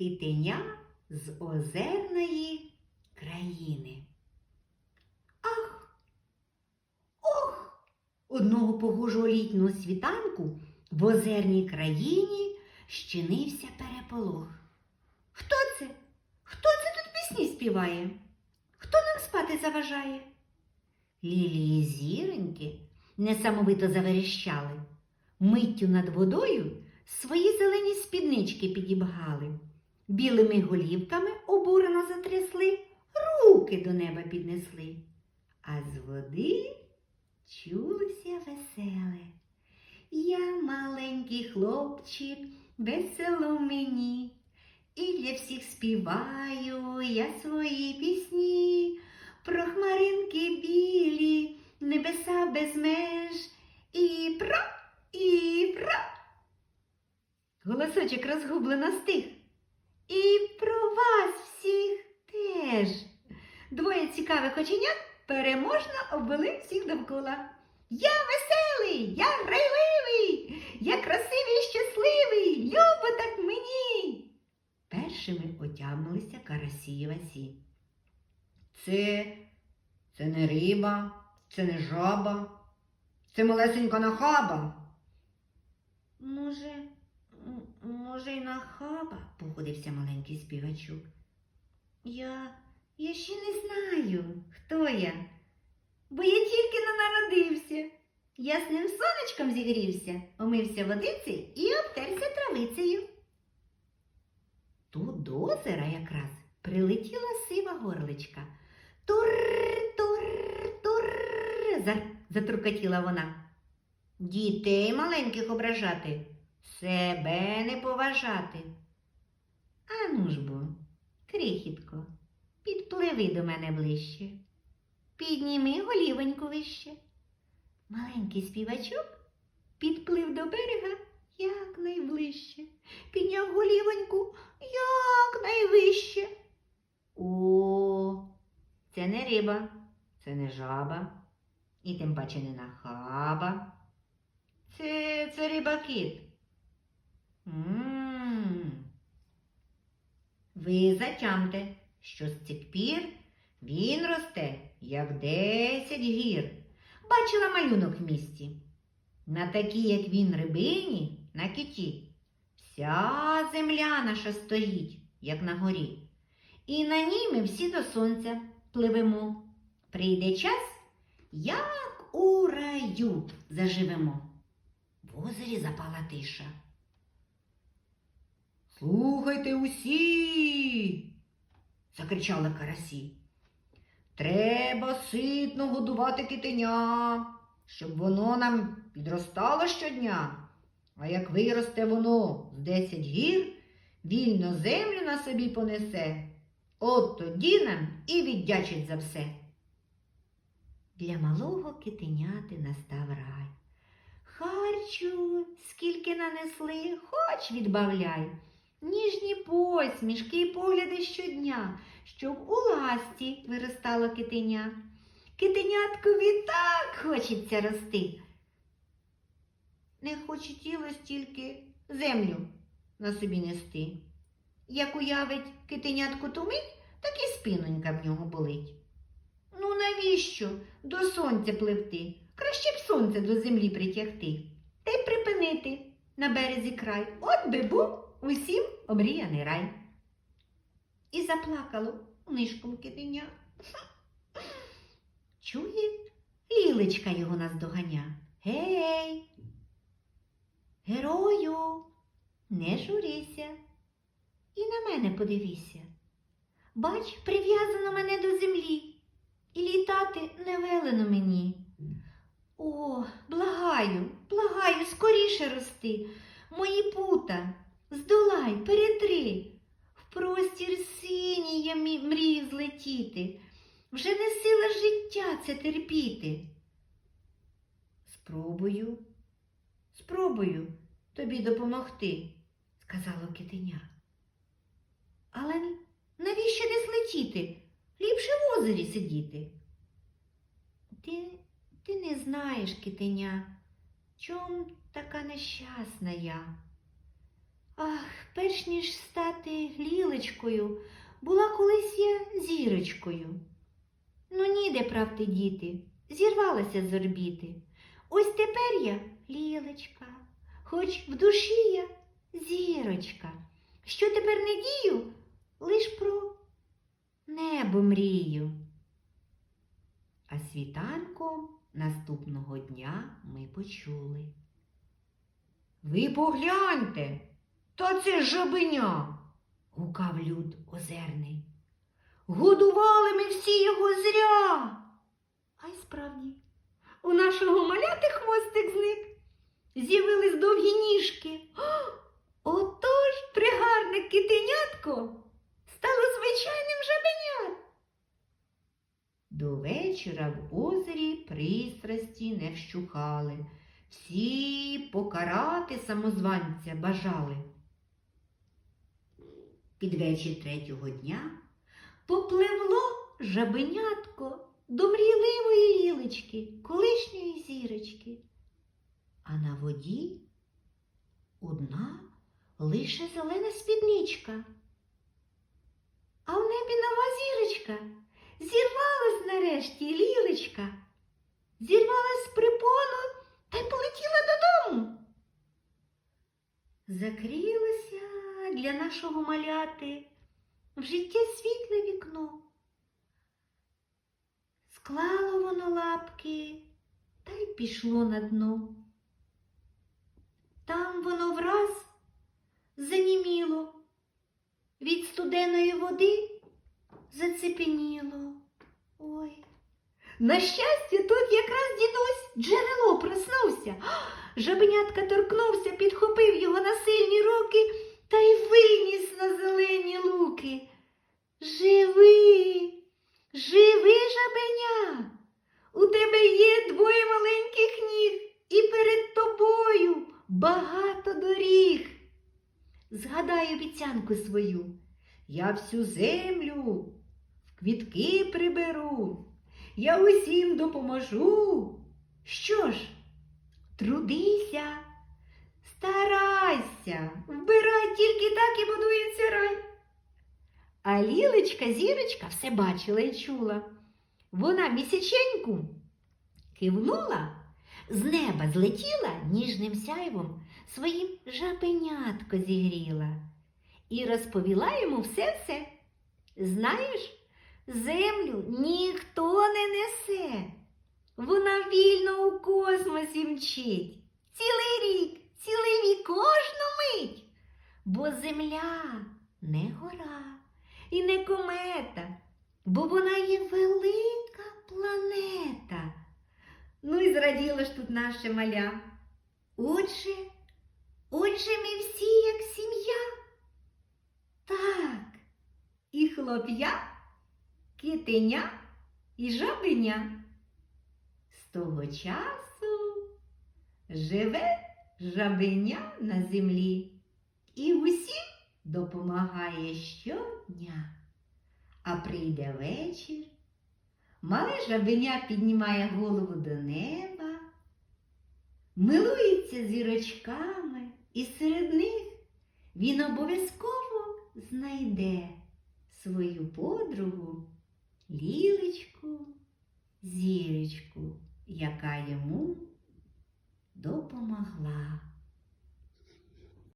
Китеня з озерної країни. Ах! Ох! Одного погожого літнього світанку в озерній країні щинився переполох. Хто це? Хто це тут пісні співає? Хто нам спати заважає? Лілії зіроньки несамовито заверещали. Миттю над водою свої зелені спіднички підібгали, білими голівками обурено затрясли, руки до неба піднесли. А з води чулося веселе. Я маленький хлопчик, весело мені, і для всіх співаю я свої пісні, про хмаринки білі, небеса без меж, і про, і про. Голосочок розгублено стих. І про вас всіх теж. Двоє переможно обвели всіх довкола. Я веселий, я грайливий, я красивий і щасливий, любо так мені. Першими отямилися карасі й васі. Це, це не риба, це не жаба, це малесенька нахаба. Може, може, й нахаба, погодився маленький співачок. Я, я ще не знаю, хто я, бо я тільки не народився. Ясним сонечком зігрівся, омився водиці і обтерся травицею. Тут до озера якраз прилетіла сива горличка. Тур, тур, тур, за- затуркотіла вона. Дітей маленьких ображати, себе не поважати. Ану ж бо, крихітко, підпливи до мене ближче, підніми голівоньку вище. Маленький співачок підплив до берега якнайближче, підняв голівоньку якнайвище. О, це не риба, це не жаба, і тим паче не нахаба. Це, це риба-кіт. М. Ви затямте, що з цих пір він росте, як десять гір. Бачила малюнок в місті. На такій, як він, рибині, на киті. Вся земля наша стоїть, як на горі. І на ній ми всі до сонця пливемо. Прийде час, як у раю заживемо. В озері запала тиша. Слухайте усі, закричали карасі. Треба ситно годувати китеня, щоб воно нам підростало щодня. А як виросте воно з десять гір, вільно землю на собі понесе. От тоді нам і віддячить за все. Для малого китеняти настав рай. Харчу, скільки нанесли, хоч відбавляй. Ніжні посмішки і погляди щодня, щоб у ласті виростало китеня. Китеняткові так хочеться рости. Не хочетілось тільки землю на собі нести. Як уявить китенятку ту мить, так і спинонька в нього болить. Ну навіщо до сонця пливти? Краще б сонце до землі притягти та й припинити на березі край. От би був усім омріяний рай. І заплакало нишком китеня. Чує, лілечка його наздоганя. Гей, герою, не журися і на мене подивися. Бач, прив'язано мене до землі, і літати не велено мені. О, благаю, благаю, скоріше рости, мої пута, здолай, перетри. В простір синій я мрію злетіти, вже не сила життя це терпіти. Спробую, спробую тобі допомогти, сказало китеня. Але навіщо не злетіти? Ліпше в озері сидіти. Ти, ти не знаєш, китеня, чом така нещасна я. Ах, перш ніж стати лілечкою, була колись я зірочкою. Ну, ніде правти діти, зірвалася з орбіти. Ось тепер я лілечка, хоч в душі я зірочка. Що тепер не дію, лиш про небо мрію. А світанком наступного дня ми почули. Ви погляньте, та це жабеня, гукав люд озерний. Годували ми всі його зря. А й справді, у нашого маляти хвостик зник. З'явились довгі ніжки. Отож пригарне китенятко стало звичайним жабенят. До вечора в озері пристрасті не вщухали. Всі покарати самозванця бажали. Під вечір третього дня попливло жабенятко до мрійливої лілечки, колишньої зірочки. А на воді одна лише зелена спідничка. А в небі нова зірочка. Зірвалась нарешті лілечка. Зірвалась з припону та й полетіла додому. Закрилося для нашого маляти в життя світле вікно. Склало воно лапки та й пішло на дно. Там воно враз заніміло, від студеної води зацепеніло. Ой. На щастя, тут якраз дідусь джерело проснувся. Жабенятка торкнувся, підхопив його на сильні руки та й виніс на зелені луки. Живи, живи, жабеня. У тебе є двоє маленьких ніг, і перед тобою багато доріг. Згадай обіцянку свою. Я всю землю в квітки приберу. Я усім допоможу. Що ж, трудися, старайся, вбирай тільки так і будується рай. А лілечка зірочка все бачила і чула. Вона місяченьку кивнула, з неба злетіла ніжним сяйвом, своїм жабенятко зігріла і розповіла йому все-все. Знаєш, землю ніхто не несе. Вона вільно у космосі мчить. Цілий рік, цілий кожну мить. Бо земля не гора і не комета, бо вона є велика планета. Ну і зраділо ж тут наше маля. Отже, отже, ми всі як сім'я. Так, і хлоп'я, китеня і жабеня. З того часу живе жабеня на землі і усім допомагає щодня. А прийде вечір, мале жабеня піднімає голову до неба, милується зірочками, і серед них він обов'язково знайде свою подругу лілечку, зірочку, яка йому допомогла.